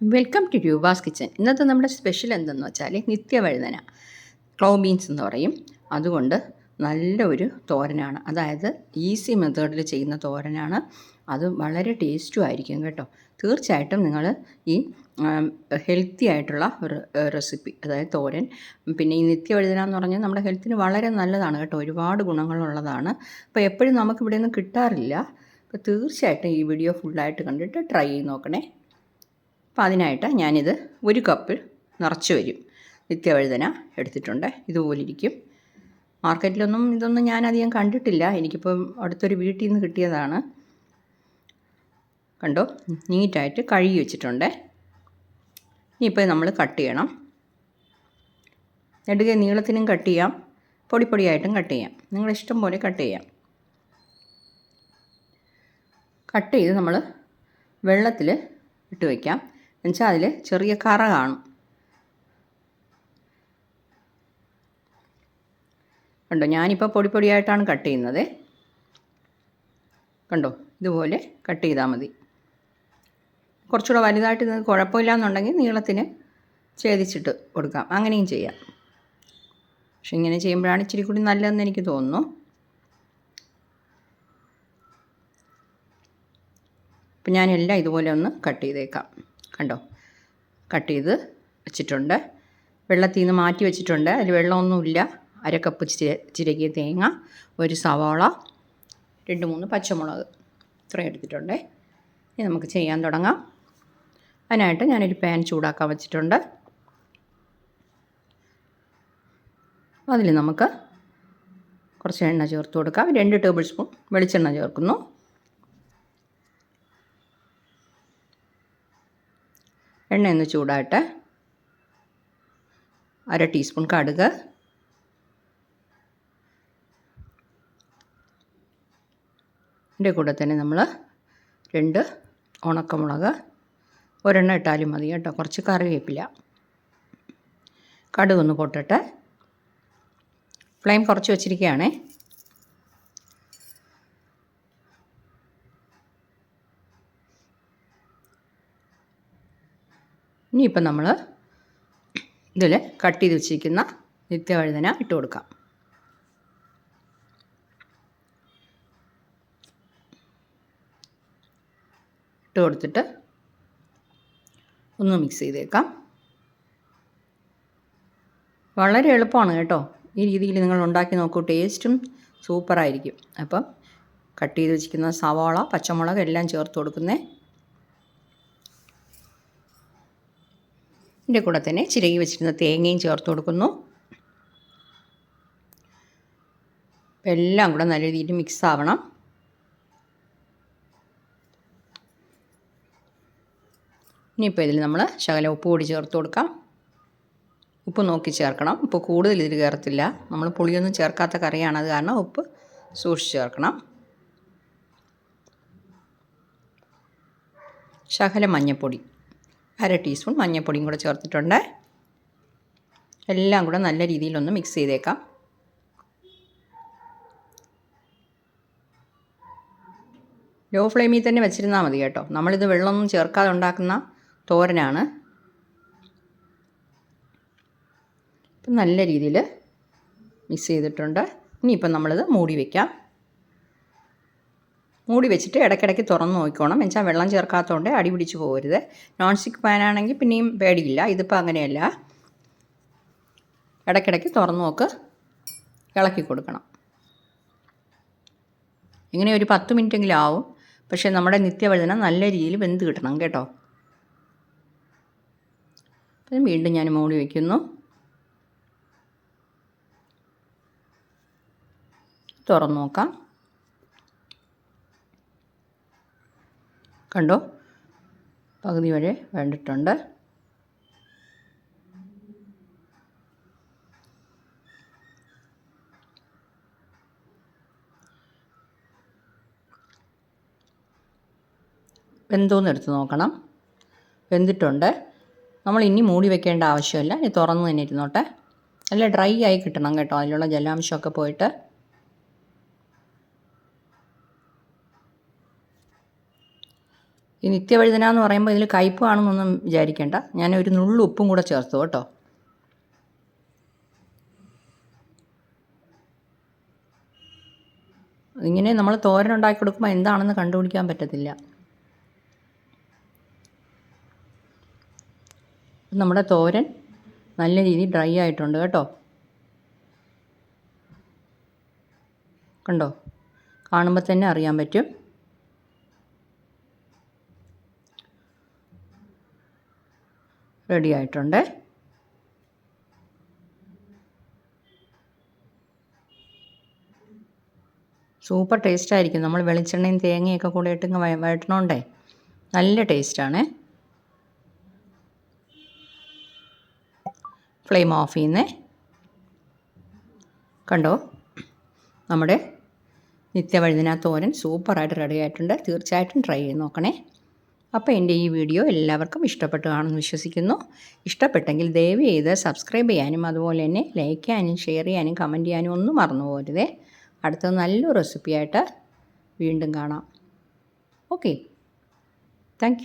Welcome to Roopa's kitchen ഇന്നത്തെ നമ്മുടെ special എന്തെന്ന് വെച്ചാൽ നിത്യവഴുതന. ക്ലോ ബീൻസ് എന്ന് പറയും. അതുകൊണ്ട് നല്ല ഒരു തോരനാണ്. അതായത് ഈസി മെത്തേഡിൽ ചെയ്യുന്ന തോരനാണ്. അത് വളരെ ടേസ്റ്റും ആയിരിക്കും കേട്ടോ. തീർച്ചയായിട്ടും നിങ്ങൾ ഈ ഹെൽത്തി ആയിട്ടുള്ള ഒരു റെസിപ്പി അതായത് തോരൻ പിന്നെ ഈ നിത്യവഴുതന എന്ന് പറഞ്ഞാൽ നമ്മുടെ ഹെൽത്തിന് വളരെ നല്ലതാണ് കേട്ടോ. ഒരുപാട് ഗുണങ്ങളുള്ളതാണ്. അപ്പോൾ എപ്പോഴും നമുക്ക് ഒന്നും കിട്ടാറില്ല. അപ്പോൾ തീർച്ചയായിട്ടും ഈ വീഡിയോ ഫുള്ളായിട്ട് കണ്ടിട്ട് ട്രൈ ചെയ്ത് നോക്കണേ. അപ്പോൾ അതിനായിട്ട് ഞാനിത് ഒരു കപ്പ് നിറച്ച് വരും. നിത്യവഴുതന എടുത്തിട്ടുണ്ട്. ഇതുപോലെ ഇരിക്കും. മാർക്കറ്റിലൊന്നും ഇതൊന്നും ഞാൻ കണ്ടിട്ടില്ല. എനിക്കിപ്പം അടുത്തൊരു വീട്ടിൽ നിന്ന് കിട്ടിയതാണ്. കണ്ടോ? നീറ്റായിട്ട് കഴുകി വെച്ചിട്ടുണ്ട്. ഇനിയിപ്പോൾ നമ്മൾ കട്ട് ചെയ്യണം. നെടുകെ നീളത്തിനും കട്ട് ചെയ്യാം. പൊടി പൊടിയായിട്ടും കട്ട് ചെയ്യാം. നിങ്ങളുടെ ഇഷ്ടം പോലെ കട്ട് ചെയ്യാം. കട്ട് ചെയ്ത് നമ്മൾ വെള്ളത്തിൽ ഇട്ട് വയ്ക്കാം എന്നുവെച്ചാൽ അതിൽ ചെറിയ കറ കാണും. കണ്ടോ? ഞാനിപ്പോൾ പൊടി പൊടിയായിട്ടാണ് കട്ട് ചെയ്യുന്നത്. കണ്ടോ? ഇതുപോലെ കട്ട് ചെയ്താൽ മതി. കുറച്ചുകൂടെ വലുതായിട്ട് ഇത് കുഴപ്പമില്ല എന്നുണ്ടെങ്കിൽ നീളത്തിന് ഛേദിച്ചിട്ട് കൊടുക്കാം. അങ്ങനെയും ചെയ്യാം. പക്ഷെ ഇങ്ങനെ ചെയ്യുമ്പോഴാണ് ഇച്ചിരി കൂടി നല്ലതെന്ന് എനിക്ക് തോന്നുന്നു. അപ്പം ഞാനെല്ലാം ഇതുപോലെ ഒന്ന് കട്ട് ചെയ്തേക്കാം. കണ്ടോ? കട്ട് ചെയ്ത് വെച്ചിട്ടുണ്ട്. വെള്ളത്തിൽ നിന്ന് മാറ്റി വെച്ചിട്ടുണ്ട്. അതിൽ വെള്ളമൊന്നുമില്ല. അര കപ്പ് ചിര ചിരകിയ തേങ്ങ ഒരു സവാള രണ്ട് മൂന്ന് പച്ചമുളക് ഇത്രയും എടുത്തിട്ടുണ്ട്. ഇനി നമുക്ക് ചെയ്യാൻ തുടങ്ങാം. അതിനായിട്ട് ഞാനൊരു പാൻ ചൂടാക്കാൻ വെച്ചിട്ടുണ്ട്. അതിൽ നമുക്ക് കുറച്ച് എണ്ണ ചേർത്ത് കൊടുക്കാം. രണ്ട് ടേബിൾ സ്പൂൺ വെളിച്ചെണ്ണ ചേർക്കുന്നു. എണ്ണ ചൂടാട്ടെ അര ടീസ്പൂൺ കടുക്. ഇതിന്റെ കൂടെ തന്നെ നമ്മൾ രണ്ട് ഉണക്കമുളക്. ഒരെണ്ണം ഇട്ടാലും മതി കേട്ടോ കുറച്ച് കറിവേപ്പില. കടുക് പൊട്ടട്ടെ പൊട്ടിട്ട് ഫ്ലെയിം കുറച്ച് വെച്ചിരിക്കുകയാണേ. ഇനിയിപ്പം നമ്മൾ ഇതിൽ കട്ട് ചെയ്ത് വെച്ചിരിക്കുന്ന നിത്യവഴുതന ഇട്ട് കൊടുക്കാം. ഇട്ട് കൊടുത്തിട്ട് ഒന്ന് മിക്സ് ചെയ്തേക്കാം. വളരെ എളുപ്പമാണ് കേട്ടോ. ഈ രീതിയിൽ നിങ്ങൾ ഉണ്ടാക്കി നോക്കൂ. ടേസ്റ്റും സൂപ്പറായിരിക്കും. അപ്പം കട്ട് ചെയ്ത് വെച്ചിരിക്കുന്ന സവാള പച്ചമുളക് എല്ലാം ചേർത്ത് കൊടുക്കുന്നേ ഇതിന്റെ കൂടെ തന്നെ ചിരകി വെച്ചിരുന്ന തേങ്ങയും ചേർത്ത് കൊടുക്കുന്നു. എല്ലാം കൂടെ നല്ല രീതിയിൽ മിക്സ് ആവണം. ഇനിയിപ്പോൾ ഇതിൽ നമ്മൾ ശകലം ഉപ്പ് കൂടി ചേർത്ത് കൊടുക്കാം. ഉപ്പ് നോക്കി ചേർക്കണം. ഉപ്പ് കൂടുതൽ ഇതിൽ കയറത്തില്ല. നമ്മൾ പുളിയൊന്നും ചേർക്കാത്ത കറിയാണ്. അത് കാരണം ഉപ്പ് സൂക്ഷിച്ച് ചേർക്കണം. ശകലം മഞ്ഞൾപ്പൊടി അര ടീസ്പൂൺ മഞ്ഞൾപ്പൊടിയും കൂടെ ചേർത്തിട്ടുണ്ട്. എല്ലാം കൂടെ നല്ല രീതിയിലൊന്ന് മിക്സ് ചെയ്തേക്കാം. ലോ ഫ്ലെയിമിൽ തന്നെ വെച്ചിരുന്നാൽ മതി കേട്ടോ. നമ്മളിത് വെള്ളമൊന്നും ചേർക്കാതെ ഉണ്ടാക്കുന്ന തോരനാണ്. ഇപ്പം നല്ല രീതിയിൽ മിക്സ് ചെയ്തിട്ടുണ്ട്. ഇനിയിപ്പം നമ്മളിത് മൂടി വയ്ക്കാം മൂടി വെച്ചിട്ട് ഇടയ്ക്കിടയ്ക്ക് തുറന്ന് നോക്കിക്കോണം. എന്നുവെച്ചാൽ വെള്ളം ചേർക്കാത്തതുകൊണ്ട് അടി പിടിച്ച് പോകരുത്. നോൺ സ്റ്റിക്ക് പാനാണെങ്കിൽ പിന്നെയും പേടിയില്ല. ഇതിപ്പോൾ അങ്ങനെയല്ല. ഇടയ്ക്കിടയ്ക്ക് തുറന്ന് നോക്ക്. ഇളക്കി കൊടുക്കണം. ഇങ്ങനെ ഒരു പത്ത് മിനിറ്റെങ്കിലും ആവും. പക്ഷേ നമ്മുടെ നിത്യവഴുതന നല്ല രീതിയിൽ വെന്ത് കിട്ടണം കേട്ടോ. അപ്പം വീണ്ടും ഞാൻ മൂടി വയ്ക്കുന്നു തുറന്നു നോക്കാം. കണ്ടോ? പകുതി വരെ വേണ്ടിട്ടുണ്ട്. വെന്തോന്ന് എടുത്ത് നോക്കണം. വെന്തിട്ടുണ്ട്. നമ്മൾ ഇനി മൂടി വെക്കേണ്ട ആവശ്യമില്ല. ഇനി തുറന്ന് തന്നെ ഇരുന്നോട്ടെ. നല്ല ഡ്രൈ ആയി കിട്ടണം കേട്ടോ. അതിലുള്ള ജലാംശമൊക്കെ പോയിട്ട്. ഈ നിത്യവഴുതന എന്ന് പറയുമ്പോൾ ഇതിൽ കയ്പ്പാണെന്നൊന്നും വിചാരിക്കേണ്ട. ഞാൻ ഒരു നുള്ളു ഉപ്പും കൂടെ ചേർത്തു കേട്ടോ. ഇങ്ങനെ നമ്മൾ തോരൻ ഉണ്ടാക്കി കൊടുക്കുമ്പോൾ എന്താണെന്ന് കണ്ടുപിടിക്കാൻ പറ്റത്തില്ല. നമ്മുടെ തോരൻ നല്ല രീതിയിൽ ഡ്രൈ ആയിട്ടുണ്ട് കേട്ടോ. കണ്ടോ? കാണുമ്പോൾ തന്നെ അറിയാൻ പറ്റും. റെഡി ആയിട്ടുണ്ട് സൂപ്പർ ടേസ്റ്റ് ആയിരിക്കും. നമ്മൾ വെളിച്ചെണ്ണയും തേങ്ങയൊക്കെ കൂടെ ഇട്ട് വഴറ്റണോണ്ടേ? നല്ല ടേസ്റ്റാണ് ഫ്ലെയിം ഓഫ് ചെയ്യുന്നേ. കണ്ടോ? നമ്മുടെ നിത്യവഴുതിന തോരൻ സൂപ്പറായിട്ട് റെഡി ആയിട്ടുണ്ട് തീർച്ചയായിട്ടും ട്രൈ ചെയ്ത് നോക്കണേ. അപ്പോൾ എന്റെ ഈ വീഡിയോ എല്ലാവർക്കും ഇഷ്ടപ്പെട്ടു കാണുമെന്ന് വിശ്വസിക്കുന്നു. ഇഷ്ടപ്പെട്ടെങ്കിൽ ദയവ് ചെയ്ത് സബ്സ്ക്രൈബ് ചെയ്യാനും അതുപോലെ തന്നെ ലൈക്ക് ചെയ്യാനും ഷെയർ ചെയ്യാനും കമന്റ് ചെയ്യാനും ഒന്നും മറന്നു പോകരുതേ. അടുത്ത നല്ലൊരു റെസിപ്പിയായിട്ട് വീണ്ടും കാണാം. Okay thank